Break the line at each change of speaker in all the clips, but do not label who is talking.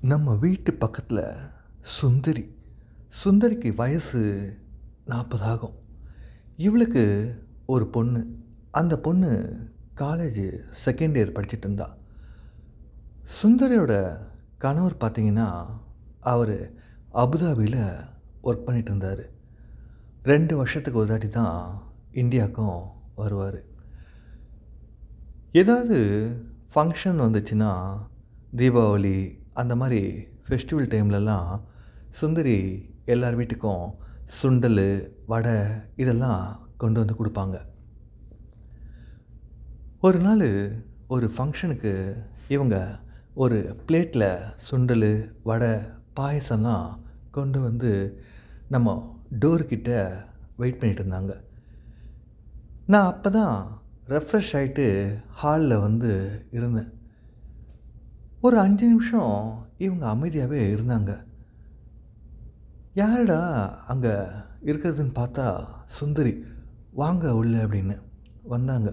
நம்ம வீட்டு பக்கத்தில் சுந்தரி. சுந்தரிக்கு வயசு நாற்பதாகும் இவளுக்கு ஒரு பொண்ணு. அந்த பொண்ணு காலேஜ் செகண்ட் இயர் படிச்சுட்டு இருந்தா. சுந்தரியோட கணவர் பார்த்தீங்கன்னா அவர் அபுதாபியில் ஒர்க் பண்ணிகிட்டு இருந்தார். ரெண்டு வருஷத்துக்கு ஒரு தாட்டி தான் இந்தியாவுக்கும் வருவார். ஏதாவது ஃபங்க்ஷன் வந்துச்சுன்னா தீபாவளி அந்த மாதிரி ஃபெஸ்டிவல் டைம்லலாம் சுந்தரி எல்லார் வீட்டுக்கும் சுண்டல் வடை இதெல்லாம் கொண்டு வந்து கொடுப்பாங்க. ஒரு நாள் ஒரு ஃபங்க்ஷனுக்கு இவங்க ஒரு பிளேட்டில் சுண்டல் வடை பாயசம்லாம் கொண்டு வந்து நம்ம டோர்கிட்ட வெயிட் பண்ணிட்டு இருந்தாங்க. நான் அப்போ தான் ரெஃப்ரெஷ் ஆகிட்டு ஹாலில் வந்து இருந்தேன். ஒரு அஞ்சு நிமிஷம் இவங்க அமைதியாகவே இருந்தாங்க. யாருடா அங்கே இருக்கிறதுன்னு பார்த்தா சுந்தரி வாங்க உள்ள அப்படின்னு வந்தாங்க.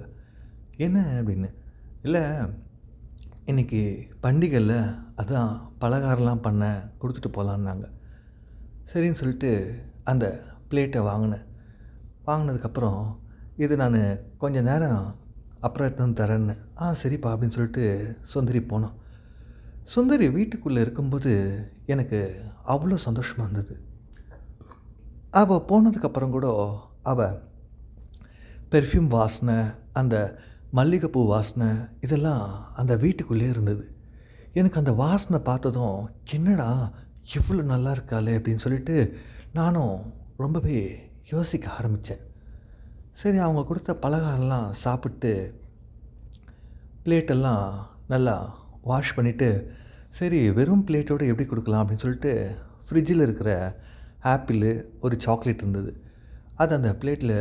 என்ன அப்படின்னு. இல்லை இன்றைக்கி பண்டிகையில் அதான் பலகாரம்லாம் பண்ண கொடுத்துட்டு போகலான்னாங்க சரின்னு சொல்லிட்டு அந்த பிளேட்டை வாங்கினேன். வாங்கினதுக்கப்புறம் இது நான் கொஞ்சம் நேரம் அப்புறம் எடுத்து வந்து தரேன்னு. ஆ சரிப்பா அப்படின்னு சொல்லிட்டு சுந்தரி போனோம் சுந்தரி வீட்டுக்குள்ளே இருக்கும்போது எனக்கு அவ்வளோ சந்தோஷமாக இருந்தது. அவள் போனதுக்கப்புறம் கூட அவள் பெர்ஃப்யூம் வாசனை அந்த மல்லிகைப்பூ வாசனை இதெல்லாம் அந்த வீட்டுக்குள்ளே இருந்தது. எனக்கு அந்த வாசனை பார்த்ததும் என்னடா இவ்வளோ நல்லா இருக்காளே அப்படின்னு சொல்லிட்டு நானும் ரொம்பவே யோசிக்க ஆரம்பித்தேன் சரி அவங்க கொடுத்த பலகாரம்லாம் சாப்பிட்டு பிளேட்டெல்லாம் நல்லா வாஷ் பண்ணிவிட்டு சரி வெறும் பிளேட்டோடு எப்படி கொடுக்கலாம்? அப்படின்னு சொல்லிட்டு ஃப்ரிட்ஜில் இருக்கிற ஆப்பிள் ஒரு சாக்லேட் இருந்தது. அது அந்த பிளேட்டில்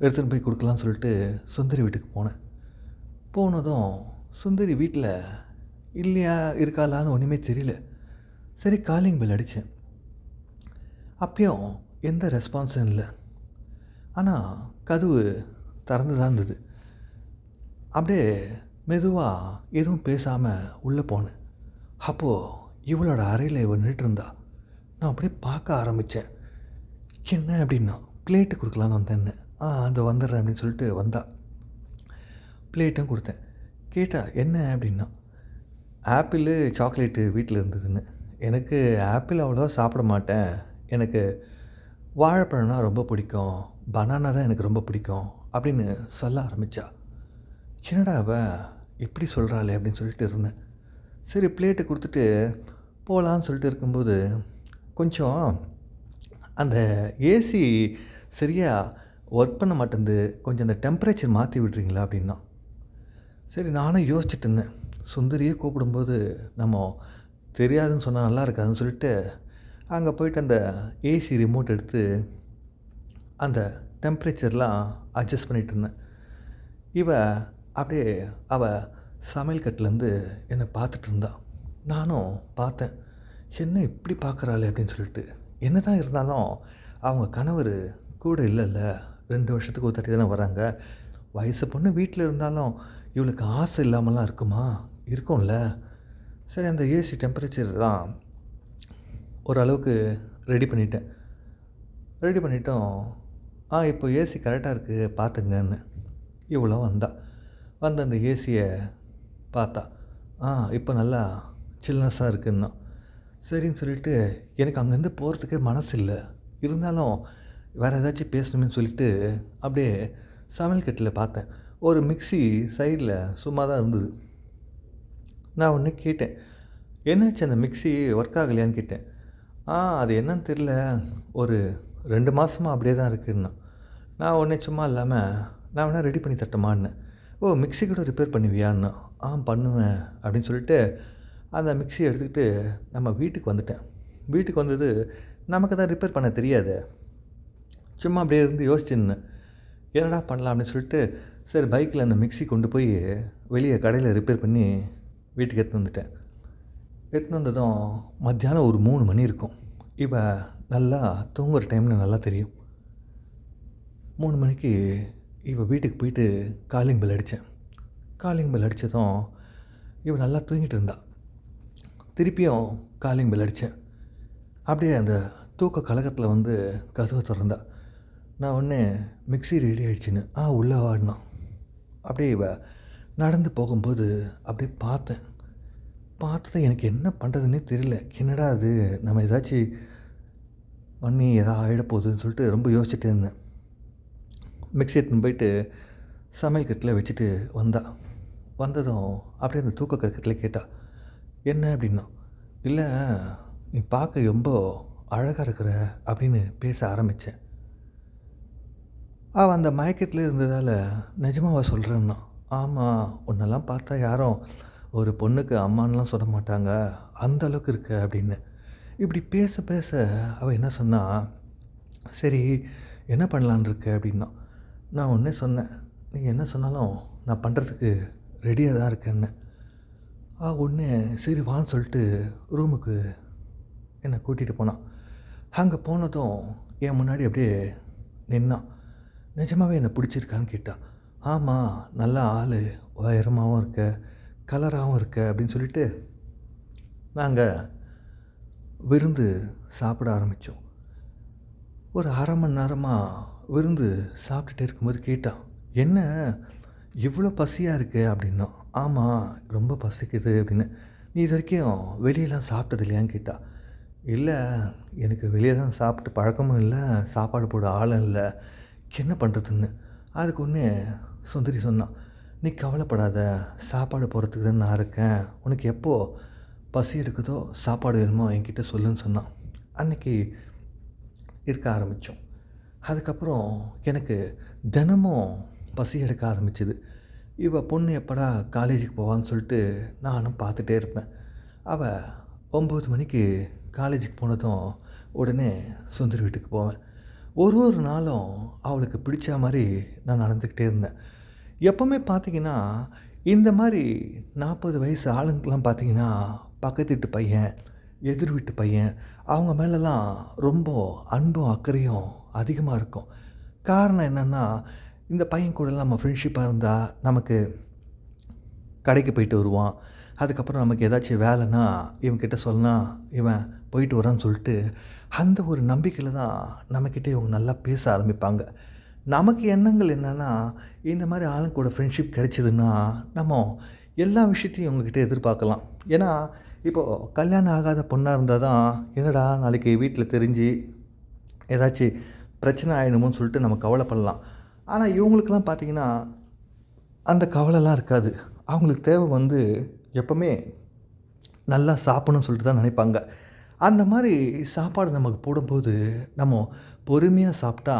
எடுத்துகிட்டு போய் கொடுக்கலாம்னு சொல்லிட்டு சுந்தரி வீட்டுக்கு போனேன். போனதும் சுந்தரி வீட்டில் இல்லையா இருக்காளான்னு ஒன்றுமே தெரியல. சரி காலிங் பெல் அடித்தேன் அப்பயும் எந்த ரெஸ்பான்ஸும் இல்லை. ஆனால் கதவு திறந்து தான் இருந்தது. அப்படியே மெதுவாக எதுவும் பேசாமல் உள்ளே போனேன். அப்போது இவளோட அறையில் இவள் நின்றுட்டுருந்தா நான் அப்படியே பார்க்க ஆரம்பித்தேன் என்ன அப்படின்னா பிளேட்டு கொடுக்கலான்னு வந்தேன்னு ஆ அந்த வந்துடுறேன் அப்படின்னு சொல்லிட்டு வந்தா. பிளேட்டும் கொடுத்தேன். கேட்டால் என்ன அப்படின்னா ஆப்பிள் சாக்லேட்டு வீட்டில் இருந்ததுன்னு. எனக்கு ஆப்பிள் அவ்வளோவா சாப்பிட மாட்டேன். எனக்கு வாழைப்பழம்னா ரொம்ப பிடிக்கும். பனானா தான் எனக்கு ரொம்ப பிடிக்கும் அப்படின்னு சொல்ல ஆரம்பித்தா என்னடா அவ? இப்படி சொல்கிறாளே அப்படின்னு சொல்லிட்டு இருந்தேன். சரி பிளேட்டு கொடுத்துட்டு போகலான்னு சொல்லிட்டு இருக்கும்போது கொஞ்சம் அந்த ஏசி சரியாக ஒர்க் பண்ண மாட்டேங்குது கொஞ்சம் அந்த டெம்பரேச்சர் மாற்றி விட்றீங்களா அப்படின்னா. சரி நானும் யோசிச்சுட்டு இருந்தேன். சுந்தரியே கூப்பிடும்போது நம்ம தெரியாதுன்னு சொன்னால் நல்லா இருக்காதுன்னு சொல்லிட்டு அங்கே போயிட்டு அந்த ஏசி ரிமோட் எடுத்து அந்த டெம்பரேச்சர்லாம் அட்ஜஸ்ட் பண்ணிகிட்டு இருந்தேன். இவன் அப்படியே அவள் சமையல் கட்டிலேருந்து என்னை பார்த்துட்டு இருந்தான் நானும் பார்த்தேன் என்ன இப்படி பார்க்குறாளே? அப்படின்னு சொல்லிட்டு. என்ன தான் இருந்தாலும் அவங்க கணவர் கூட இல்லைல்ல. ரெண்டு வருஷத்துக்கு ஒரு தட்டி தானே வராங்க. வயசு பொண்ணு வீட்டில் இருந்தாலும் இவளுக்கு ஆசை இல்லாமலாம் இருக்குமா? இருக்கும்ல. சரி அந்த ஏசி டெம்பரேச்சர் தான் ஓரளவுக்கு ரெடி பண்ணிட்டேன். ரெடி பண்ணிட்டோம். ஆ இப்போ ஏசி கரெக்டாக இருக்குது பார்த்துங்கன்னு. இவ்வளோ வந்தாள் வந்து அந்த ஏசியை பார்த்தா ஆ இப்போ நல்லா சில்னஸாக இருக்குன்னா. சரின்னு சொல்லிட்டு எனக்கு அங்கேருந்து போகிறதுக்கே மனசு இல்லை இருந்தாலும் வேறு ஏதாச்சும் பேசணுமே சொல்லிட்டு அப்படியே சமையல் கட்டில் பார்த்தேன். ஒரு மிக்ஸி சைடில் சும்மா தான் இருந்தது. நான் ஒன்று கேட்டேன் என்னாச்சு அந்த மிக்ஸி ஒர்க் ஆகலையான்னு கேட்டேன். ஆ அது என்னன்னு தெரில ஒரு ரெண்டு மாதமாக அப்படியே தான் இருக்குன்னா. நான் ஒன்றே சும்மா இல்லாமல் நான் வேணால் ரெடி பண்ணி தட்டமான்னு ஓ மிக்ஸி கூட ரிப்பேர் பண்ணுவியான்னு. ஆ பண்ணுவேன் அப்படின்னு சொல்லிட்டு அந்த மிக்ஸி எடுத்துக்கிட்டு நம்ம வீட்டுக்கு வந்துட்டேன். வீட்டுக்கு வந்தது நமக்கு தான் ரிப்பேர் பண்ண தெரியாது. சும்மா அப்படியே இருந்து யோசிச்சுருந்தேன் என்னடா பண்ணலாம் அப்படின்னு சொல்லிட்டு சரி பைக்கில் அந்த மிக்ஸி கொண்டு போய் வெளியே கடையில் ரிப்பேர் பண்ணி வீட்டுக்கு எடுத்துன்னு வந்துட்டேன். எடுத்துன்னு வந்ததும் மத்தியானம் ஒரு மூணு மணி இருக்கும். இப்போ நல்லா தூங்குற டைம்னு நல்லா தெரியும். மூணு மணிக்கு இவள் வீட்டுக்கு போயிட்டு காலிங் பெல் அடித்தேன் காலிங் பெல் அடித்ததும் இவள் நல்லா தூங்கிட்டு இருந்தா. திருப்பியும் காலிங் பெல் அடித்தேன் அப்படியே அந்த தூக்க கழகத்தில் வந்து கதவை திறந்தா. நான் உடனே மிக்ஸி ரெடி ஆகிடுச்சின்னு ஆ உள்ளே வாடினான் அப்படியே இவ நடந்து போகும்போது அப்படியே பார்த்தேன். பார்த்தது எனக்கு என்ன பண்ணுறதுன்னே தெரியல. என்னடா அது நம்ம ஏதாச்சும் பண்ணி எதாவது ஆகிட போகுதுன்னு சொல்லிட்டு ரொம்ப யோசிச்சுட்டே இருந்தேன். மிக்ஸி எடுத்துன்னு போயிட்டு சமையல் கட்டில் வச்சுட்டு வந்தா. வந்ததும் அப்படியே அந்த தூக்க கற்கத்தில் கேட்டா என்ன அப்படின்னா இல்லை நீ பார்க்க ரொம்ப அழகாக இருக்கிற அப்படின்னு பேச ஆரம்பித்தேன் அவள் அந்த மயக்கத்தில் இருந்ததால் நிஜமாவா சொல்கிறேன்னா ஆமாம் உன்னெல்லாம் பார்த்தா யாரும் ஒரு பொண்ணுக்கு அம்மான்லாம் சொல்ல மாட்டாங்க அந்த அளவுக்கு இருக்க அப்படின்னு. இப்படி பேச பேச அவள் என்ன சொன்னா சரி என்ன பண்ணலான்னு இருக்க? அப்படின்னா நான் ஒன்றே சொன்னேன். நீ என்ன சொன்னாலும் நான் பண்ணுறதுக்கு ரெடியாக தான் இருக்கேன்னு. ஆ ஒன்று சரி வான்னு சொல்லிட்டு ரூமுக்கு என்னை கூட்டிகிட்டு போனான். அங்கே போனதும் என் முன்னாடி அப்படியே நின்னான். நிஜமாகவே என்னை பிடிச்சிருக்கான்னு கேட்டான். ஆமாம் நல்லா ஆள் உயரமாகவும் இருக்க கலராகவும் இருக்க அப்படின்னு சொல்லிட்டு நாங்கள் விருந்து சாப்பிட ஆரம்பித்தோம் ஒரு அரை மணி நேரமாக விருந்து சாப்பிட்டுட்டே இருக்கும்போது கேட்டான் என்ன இவ்வளோ பசியாக இருக்கு? அப்படின்னா ஆமாம் ரொம்ப பசிக்குது அப்படின்னு. நீ இது வரைக்கும் வெளியெல்லாம் சாப்பிட்டது இல்லையான்னு கேட்டா? இல்லை எனக்கு வெளியெல்லாம் சாப்பிட்டு பழக்கமும் இல்லை சாப்பாடு போட ஆளும் இல்லை. என்ன பண்ணுறதுன்னு அதுக்கு ஒன்று சுந்தரி சொன்னான் நீ கவலைப்படாத சாப்பாடு போகிறதுக்கு தான் நான் இருக்கேன். உனக்கு எப்போ பசி எடுக்குதோ சாப்பாடு வேணுமோ என்கிட்ட சொல்லுன்னு சொன்னான். அன்னைக்கு இருக்க ஆரம்பித்தோம் அதுக்கப்புறம் எனக்கு தினமும் பசி எடுக்க ஆரம்பிச்சுது. இவள் பொண்ணு எப்படா காலேஜுக்கு போவான்னு சொல்லிட்டு நானும் பார்த்துட்டே இருப்பேன். அவள் ஒம்பது மணிக்கு காலேஜுக்கு போனதும் உடனே சுந்தரி வீட்டுக்கு போவேன். ஒரு ஒரு நாளும் அவளுக்கு பிடிச்ச மாதிரி நான் நடந்துக்கிட்டே இருந்தேன். எப்போவுமே பார்த்தீங்கன்னா இந்த மாதிரி நாற்பது வயசு ஆளுங்கெலாம் பார்த்தீங்கன்னா பக்கத்து வீட்டு பையன் எதிர் வீட்டு பையன் அவங்க மேலெலாம் ரொம்ப அன்பும் அக்கறையும் அதிகமாக இருக்கும். காரணம் என்னென்னா இந்த பையன் கூடலாம் நம்ம ஃப்ரெண்ட்ஷிப்பாக இருந்தால் நமக்கு கடைக்கு போயிட்டு வருவான். அதுக்கப்புறம் நமக்கு ஏதாச்சும் வேலைன்னா இவன்கிட்ட சொன்னா இவன் போயிட்டு வரான்னு சொல்லிட்டு அந்த ஒரு நம்பிக்கையில் தான் நம்மக்கிட்ட இவங்க நல்லா பேச ஆரம்பிப்பாங்க. நமக்கு எண்ணங்கள் என்னென்னா இந்த மாதிரி ஆளுங்க கூட ஃப்ரெண்ட்ஷிப் கிடைச்சிதுன்னா நம்ம எல்லா விஷயத்தையும் இவங்கக்கிட்ட எதிர்பார்க்கலாம். ஏன்னா இப்போது கல்யாணம் ஆகாத பொண்ணாக இருந்தால் தான் என்னடா நாளைக்கு வீட்டில் தெரிஞ்சு ஏதாச்சும் பிரச்சனை ஆகிடுமோன்னு சொல்லிட்டு நம்ம கவலைப்படலாம். ஆனால் இவங்களுக்கெல்லாம் பார்த்தீங்கன்னா அந்த கவலைலாம் இருக்காது. அவங்களுக்கு தேவை வந்து எப்போவுமே நல்லா சாப்பிடணும்னு சொல்லிட்டு தான் நினைப்பாங்க. அந்த மாதிரி சாப்பாடு நமக்கு போடும்போது நம்ம பொறுமையாக சாப்பிட்டா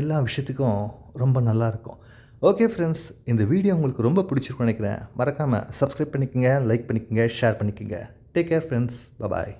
எல்லா விஷயத்துக்கும் ரொம்ப நல்லாயிருக்கும் ஓகே ஃப்ரெண்ட்ஸ் இந்த வீடியோ உங்களுக்கு ரொம்ப பிடிச்சிருக்கும்னு நினைக்கிறேன். மறக்காமல் சப்ஸ்கிரைப் பண்ணிக்கோங்க லைக் பண்ணிக்கோங்க ஷேர் பண்ணிக்கோங்க. Take care friends bye bye